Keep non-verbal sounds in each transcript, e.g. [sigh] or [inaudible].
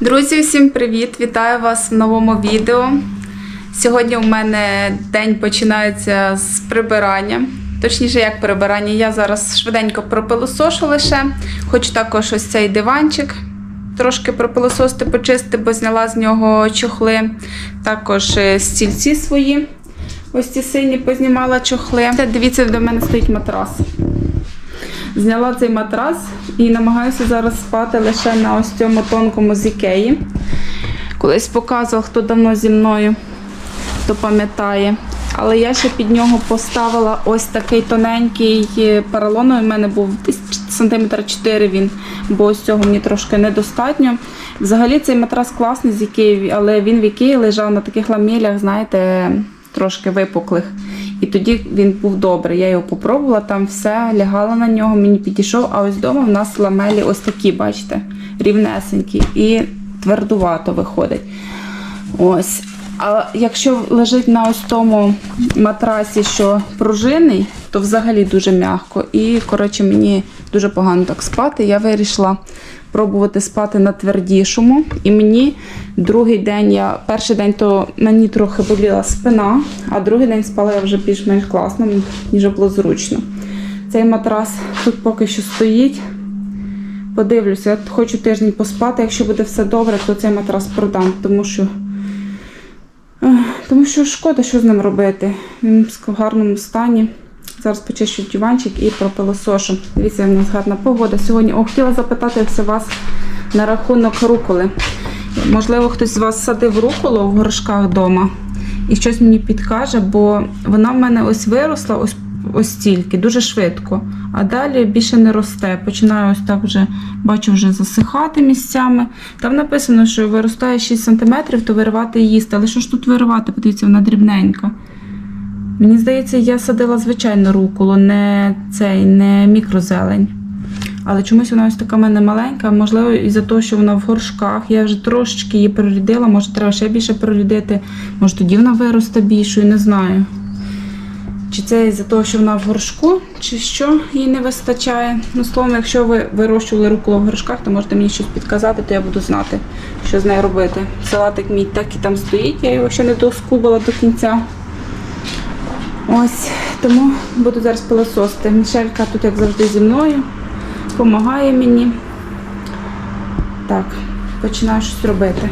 Друзі, всім привіт! Вітаю вас в новому відео. Сьогодні у мене день починається з прибирання. Точніше, як прибирання. Я зараз швиденько пропилосошу лише. Хочу також ось цей диванчик трошки пропилососити, почистити, бо зняла з нього чохли. Також е, стільці свої. Ось ці сині познімала чохли. Дивіться, до мене стоїть матрас. Зняла цей матрас і намагаюся зараз спати лише на ось цьому тонкому з Ікеї. Колись показував, хто давно зі мною, хто пам'ятає. Але я ще під нього поставила ось такий тоненький е, поролоновий. У мене був сантиметр 4 він, бо ось цього мені трошки недостатньо. Взагалі цей матрас класний з Ікеї, але він в Ікеї лежав на таких ламелях, знаєте, трошки випуклих. І тоді він був добрий. Я його попробувала, там все лягала на нього, мені підійшов. А ось вдома в нас ламелі ось такі, бачите, рівнесенькі і твердувато виходить. Ось. А якщо лежить на ось тому матрасі, що пружинний, то взагалі дуже м'яко. І, коротше, мені дуже погано так спати. Я вирішила пробувати спати на твердішому. І мені другий день, я перший день то мені трохи боліла спина, а другий день спала я вже більш-менш класно, ніж було зручно. Цей матрас тут поки що стоїть. Подивлюся, я хочу тиждень поспати. Якщо буде все добре, то цей матрас продам, тому що. Тому що шкода, що з ним робити. Він в гарному стані. Зараз почищу диванчик і пропилосошу. Дивіться, в нас гарна погода. Сьогодні О, хотіла запитати все вас на рахунок руколи. Можливо, хтось з вас садив руколу в горшках вдома і щось мені підкаже, бо вона в мене ось виросла, ось ось стільки, дуже швидко. А далі більше не росте. Починає ось так вже, бачу, вже засихати місцями. Там написано, що виростає 6 см, то виривати і їсти. Але що ж тут виривати? Подивіться, вона дрібненька. Мені здається, я садила звичайно руколу, не цей, не мікрозелень. Але чомусь вона ось така в мене маленька. Можливо, із-за того, що вона в горшках. Я вже трошечки її прорідила, може треба ще більше прорідити. Може тоді вона виросте більшою, не знаю. Чи це із-за того, що вона в горшку, чи що їй не вистачає. Ну, словом, якщо ви вирощували руколу в горшках, то можете мені щось підказати, то я буду знати, що з нею робити. Салатик мій так і там стоїть, я його ще не доскубала до кінця. Ось, тому буду зараз пилососити. Мішелька тут, як завжди, зі мною, допомагає мені. Так, починаю щось робити.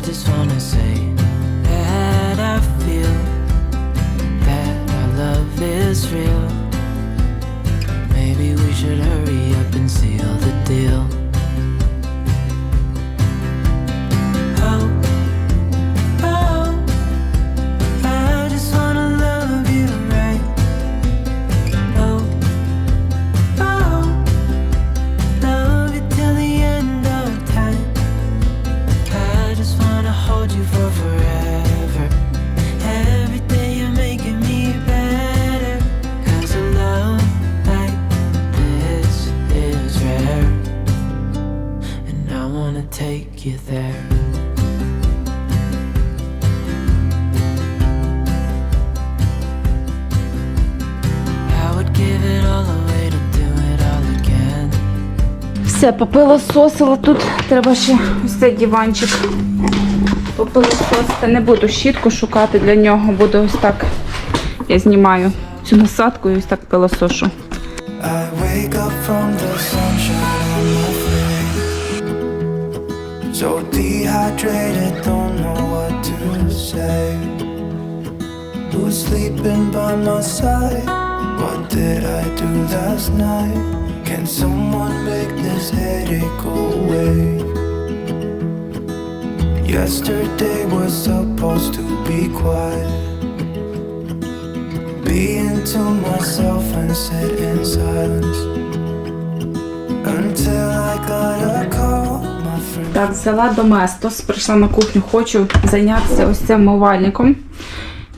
I just wanna say that I feel love is real. Maybe we should hurry up and seal the deal. Все, попилососила. Тут треба ще ось цей диванчик попилососити. Не буду щітку шукати для нього, буду ось так. Я знімаю цю насадку і ось так пилосошу. So dehydrated, don't know what to say. Sleeping by my side? What did I do last night? Can someone make this headache away? Yesterday was supposed to be quiet. Being to myself and sit in silence until I got a call. Так, взяла Доместос, прийшла на кухню, хочу зайнятися ось цим мивальником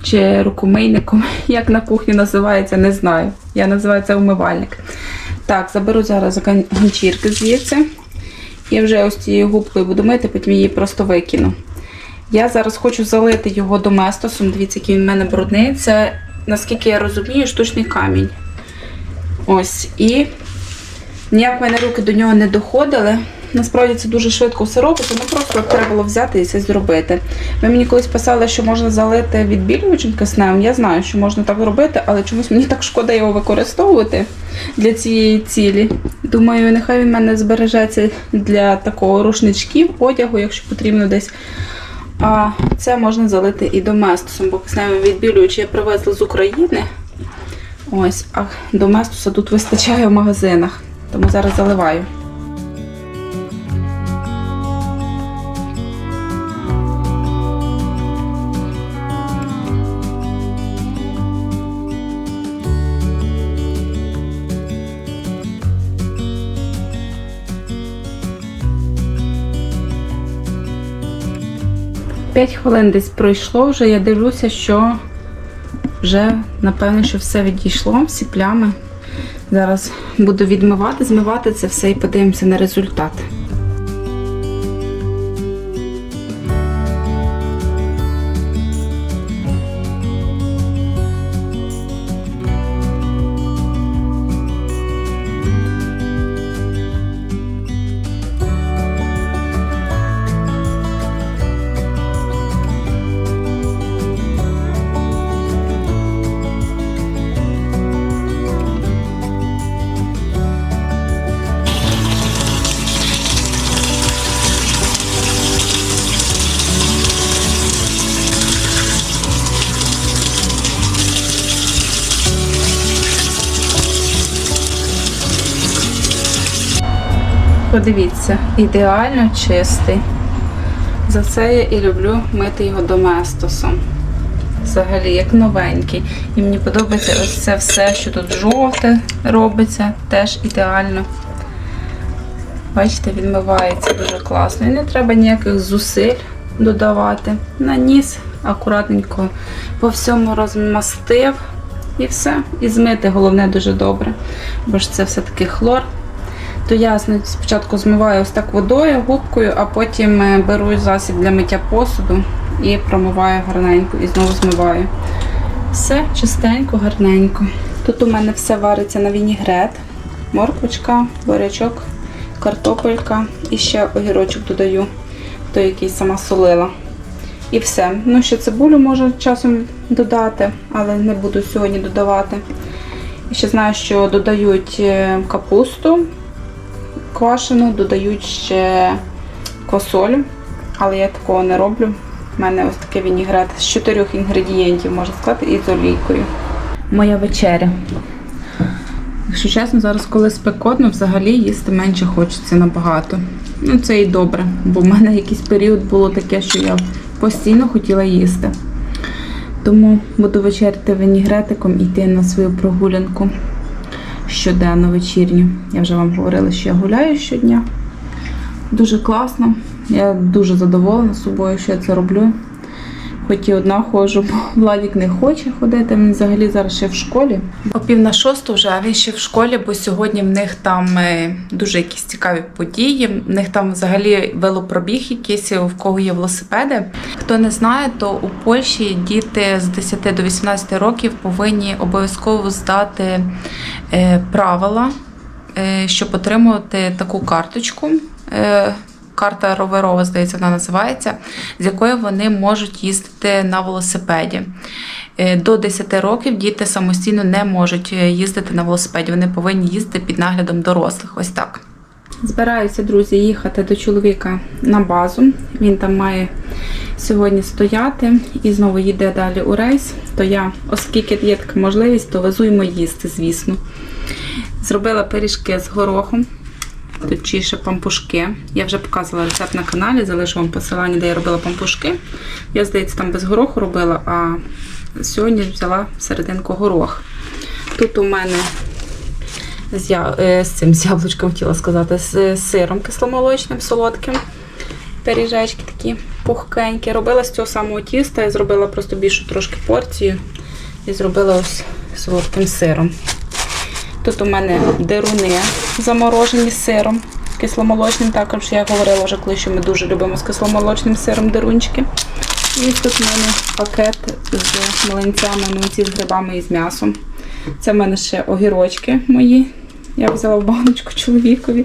чи рукомийником. [laughs] Як на кухні називається, не знаю. Я називаю це умивальник. Так, заберу зараз ганчірки звідси Я вже ось цією губкою буду мити, потім її просто викину. Я зараз хочу залити його доместосом. Дивіться, який він в мене брудний. Це, наскільки я розумію, штучний камінь. Ось. І ніяк в мене руки до нього не доходили. Насправді це дуже швидко все робиться, ну просто треба було взяти і це зробити. Ви мені колись писали, що можна залити відбілювачем кисневим. Я знаю, що можна так робити, але чомусь мені так шкода його використовувати для цієї цілі. Думаю, нехай він в мене збережеться для такого рушничків, одягу, якщо потрібно десь. А це можна залити і доместосом, бо кисневий відбілювач я привезла з України. Ось, а доместуса тут вистачає в магазинах, тому зараз заливаю. П'ять хвилин десь пройшло вже. Я дивлюся, що вже напевно, що все відійшло, всі плями. Зараз буду відмивати, змивати це все і подивимося на результат. Подивіться, ідеально чистий. За це я і люблю мити його доместосом. Взагалі, як новенький. І мені подобається ось це все, що тут жовте робиться, теж ідеально. Бачите, відмивається дуже класно. І не треба ніяких зусиль додавати. Наніс акуратненько по всьому розмастив. І все. І змити головне дуже добре. Бо ж це все-таки хлор. То я спочатку змиваю ось так водою, губкою, а потім е, беру засіб для миття посуду і промиваю гарненько і знову змиваю. Все чистенько, гарненько. Тут у мене все вариться на вінігрет, морквочка, бурячок, картопелька і ще огірочок додаю, той, який сама солила. І все. Ну, ще цибулю можу часом додати, але не буду сьогодні додавати. І ще знаю, що додають е, капусту квашену, додають ще квасолю, але я такого не роблю. У мене ось такий вінігрет з чотирьох інгредієнтів, можна сказати, і з олійкою. Моя вечеря. Якщо чесно, зараз, коли спекотно, взагалі їсти менше хочеться набагато. Ну, це і добре, бо в мене якийсь період було таке, що я постійно хотіла їсти. Тому буду вечеряти вінігретиком і йти на свою прогулянку щоденно вечірню. Я вже вам говорила, що я гуляю щодня. Дуже класно. Я дуже задоволена собою, що я це роблю. Хоч і одна ходжу, бо Владік не хоче ходити. Він взагалі зараз ще в школі. О пів на шосту вже, а він ще в школі, бо сьогодні в них там е, дуже якісь цікаві події. В них там взагалі велопробіг якийсь, в кого є велосипеди. Хто не знає, то у Польщі діти з 10 до 18 років повинні обов'язково здати е, правила, е, щоб отримувати таку карточку. Карта роверова, здається, вона називається, з якою вони можуть їздити на велосипеді. Е, До 10 років діти самостійно не можуть е, їздити на велосипеді. Вони повинні їздити під наглядом дорослих. Ось так. Збираюся, друзі, їхати до чоловіка на базу. Він там має сьогодні стояти і знову їде далі у рейс. То я, оскільки є така можливість, то везу йому їсти, звісно. Зробила пиріжки з горохом. Точніше, пампушки. Я вже показувала рецепт на каналі, залишу вам посилання, де я робила пампушки. Я, здається, там без гороху робила, а сьогодні взяла серединку горох. Тут у мене з, я... е, з цим з яблучком хотіла сказати, з е, сиром кисломолочним, солодким. Пиріжечки такі пухкенькі. Робила з цього самого тіста, я зробила просто більшу трошки порцію і зробила ось солодким сиром. Тут у мене деруни заморожені з сиром, кисломолочним. Також я говорила вже коли, що ми дуже любимо з кисломолочним сиром дерунчики. І тут в мене пакет з млинцями, млинці з грибами і з м'ясом. Це в мене ще огірочки мої. Я взяла в баночку чоловікові.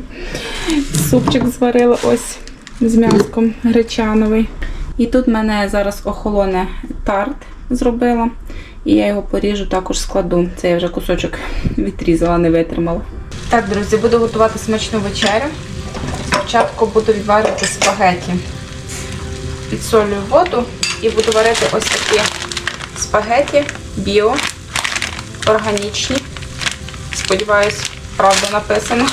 Супчик зварила ось з м'яском гречановий. І тут мене зараз охолоне тарт зробила. І я його поріжу, також складу. Це я вже кусочок відрізала, не витримала. Так, друзі, буду готувати смачну вечерю. Спочатку буду відварювати спагеті. Підсолюю воду і буду варити ось такі спагеті біо, органічні. Сподіваюсь, правда написано.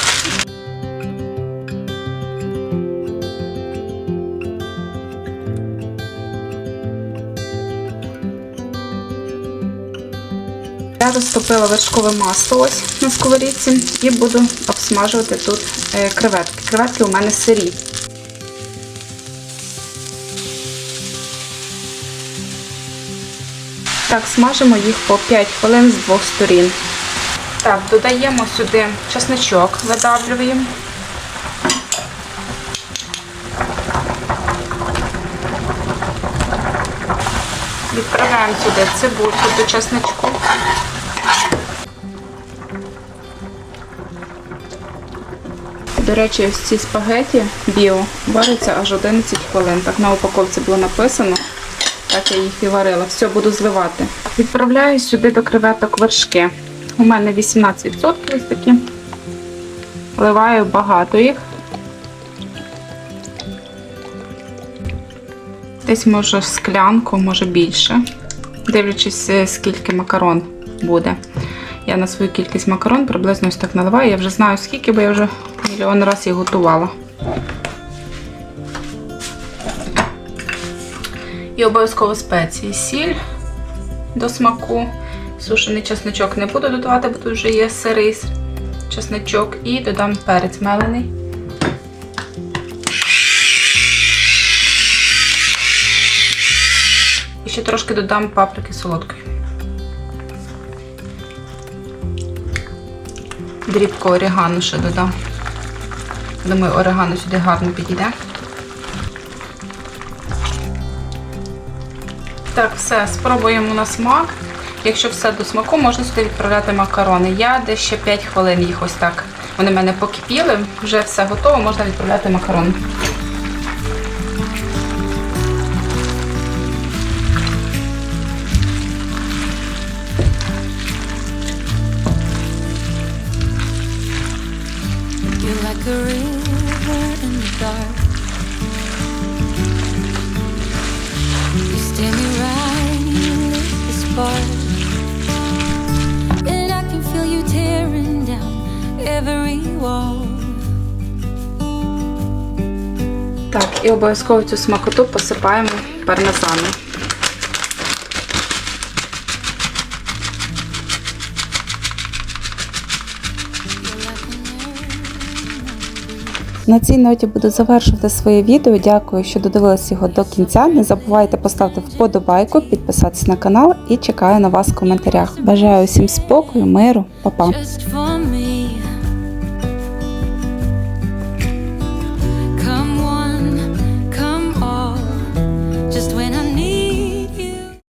Я розтопила вершкове масло ось на сковорідці і буду обсмажувати тут е, креветки. Креветки у мене сирі. Так, смажимо їх по 5 хвилин з двох сторін. Так, додаємо сюди чесничок, видавлюємо. Відправляємо сюди цибульку до чесничку. До речі, ось ці спагеті біо варяться аж 11 хвилин. Так на упаковці було написано. Так я їх і варила. Все, буду зливати. Відправляю сюди до креветок вершки. У мене 18% ось такі. Вливаю багато їх. Десь може склянку, може більше. Дивлячись, е, скільки макарон буде. Я на свою кількість макарон приблизно ось так наливаю. Я вже знаю скільки, бо я вже мільйон разів їх готувала. І обов'язково спеції. Сіль до смаку. Сушений чесночок не буду додавати, бо тут вже є сирий чесночок. І додам перець мелений. І ще трошки додам паприки солодкої. Дрібку орегано ще додам. Думаю, орегано сюди гарно підійде. Так, все, спробуємо на смак. Якщо все до смаку, можна сюди відправляти макарони. Я десь ще 5 хвилин їх ось так. Вони в мене покипіли, вже все готово, можна відправляти макарони. І обов'язково цю смакоту посипаємо пармезаном. На цій ноті буду завершувати своє відео. Дякую, що додивились його до кінця. Не забувайте поставити вподобайку, підписатися на канал і чекаю на вас в коментарях. Бажаю усім спокою, миру, па-па!